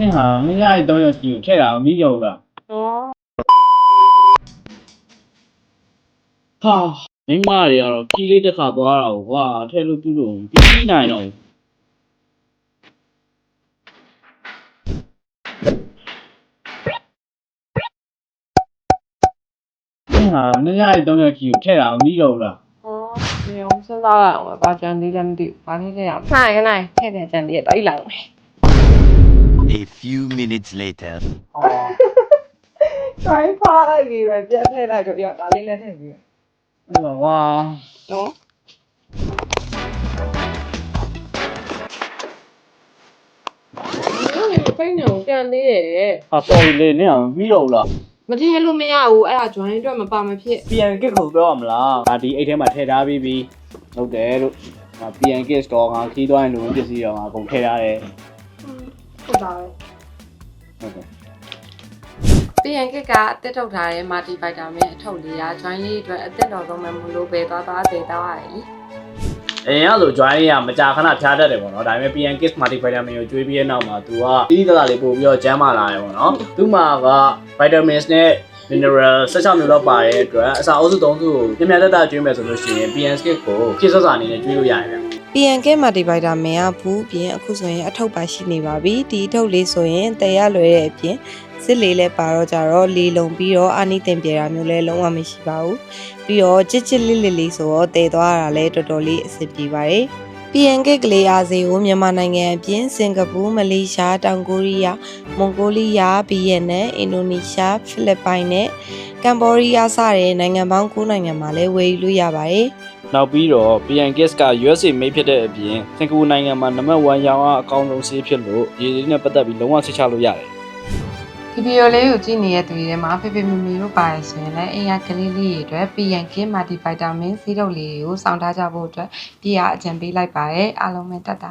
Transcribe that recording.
မင်းဟာမင်းရတဲ့တော့ရစီကိုထည့်တာမပြီးကြောက်လားဟောဟာမင်းမတွေကတော့ကြီးလေးတစ်ခါသွားတာကွာထည့်လို့ပြုလို့ပြီးနိုင်တော့မင်းဟာမင်းရတဲ့တော့ရစီကိုထည့်တာမပြီးကြောက်လားဟောဒီအောင်စဉ်းစားရအောင်ပဲဘာကြံသေးလဲမသိဘူးဘာလေးလဲရမှာခဏခဏထည့်တယ်ကြံသေးတယ်တိုက်လိုက်မယ် A few minutes later. ဟောတိုင်းဖားလိုက်ပြီးပဲပြတ်ထည့်လိုက်တော့ရဒါလေးလည်းထည့်ပြီးအဲ့တော့ကွာနော်ဖိနေအောင်ကြံသေးတယ်ဟာ sorry လေနင်အောင်ပြီးတော့လား မထည့်လို့မရဘူးအဲ့ဒါ join အတွက်မပါမဖြစ် PN kit ကိုပြောရမလားဒါဒီအိတ်ထဲမှာထည့်ထားပြီးပြီဟုတ်တယ်လို့ငါ PN kit တော့ငါခီးသွားရင်လူပစ္စည်းတော့ငါအကုန်ထည့်ထားတယ် ဟုတ်ပါပဲဟုတ်တယ်ပြန်ကကအသက်ထုတ်ထားတဲ့ multi vitamin အထုပ်လေးက join လေးအတွက်အသက်တော်ဆုံးမှမလို့ပဲသွားသွားသေးသွားရတယ်အရင်ကဆို join ရမကြာခဏဖျားတတ်တယ်ပေါ့နော်ဒါပေမဲ့ PN kit multivitamin ကိုကျွေးပြီးတဲ့နောက်မှာ तू ကတီးတလာလေးပို့ပြီးတော့ကျန်းမာလာတယ်ပေါ့နော်သူ့မှာက vitamins နဲ့ mineral 16မျိုးလောက်ပါတဲ့အတွက်အစာအုပ်စု၃စုကိုညံ့ညံ့တက်တက်ကျွေးမယ်ဆိုလို့ရှိရင် PN kit ကိုဖြည့်စွက်စာအနေနဲ့ကျွေးလို့ရတယ်ဗျ PNK multivitamin ကဘူးပြင်အခုဆိုရင်အထုပ်ပါရှိနေပါပြီဒီအထုပ်လေးဆိုရင်တရလွယ်တဲ့အပြင်စစ်လေးလည်းပါတော့ကြတော့လေလုံပြီးတော့အာနိတင်ပြေတာမျိုးလည်းလုံးဝမရှိပါဘူးပြီးတော့ချစ်ချစ်လေးလေးလေးဆိုတော့တည်သွားတာလည်းတော်တော်လေးအဆင်ပြေပါတယ် PNK ကလေးအားစေကိုမြန်မာနိုင်ငံအပြင်စင်ကာပူမလေးရှားတောင်ကိုရီးယားမွန်ဂိုလီးယားဗီယက်နမ်အင်ဒိုနီးရှားဖိလစ်ပိုင်နဲ့ကမ်ဘောဒီးယားစတဲ့နိုင်ငံပေါင်း9နိုင်ငံမှာလည်းဝယ်ယူလို့ရပါတယ် နောက်ပြီးတော့ PN Gas က USA made ဖြစ်တဲ့အပြင်စင်ကာပူနိုင်ငံမှာနံပါတ်1ရောင်းအားအကောင်းဆုံးဆေးဖြစ်လို့ဒီလေးနဲ့ပတ်သက်ပြီးလုံးဝစိတ်ချလို့ရတယ်ဒီဗီဒီယိုလေးကိုကြည့်နေတဲ့သူတွေထဲမှာဖေဖေမမီတို့ပါတယ်ဆိုရင်လည်းအင်ရကလေးလေးတွေအတွက် PNK multivitamin ဆေးတုပ်လေးတွေကိုစောင့်ထားကြဖို့အတွက်ပြရအကြံပေးလိုက်ပါတယ်အားလုံးပဲတတ်တာ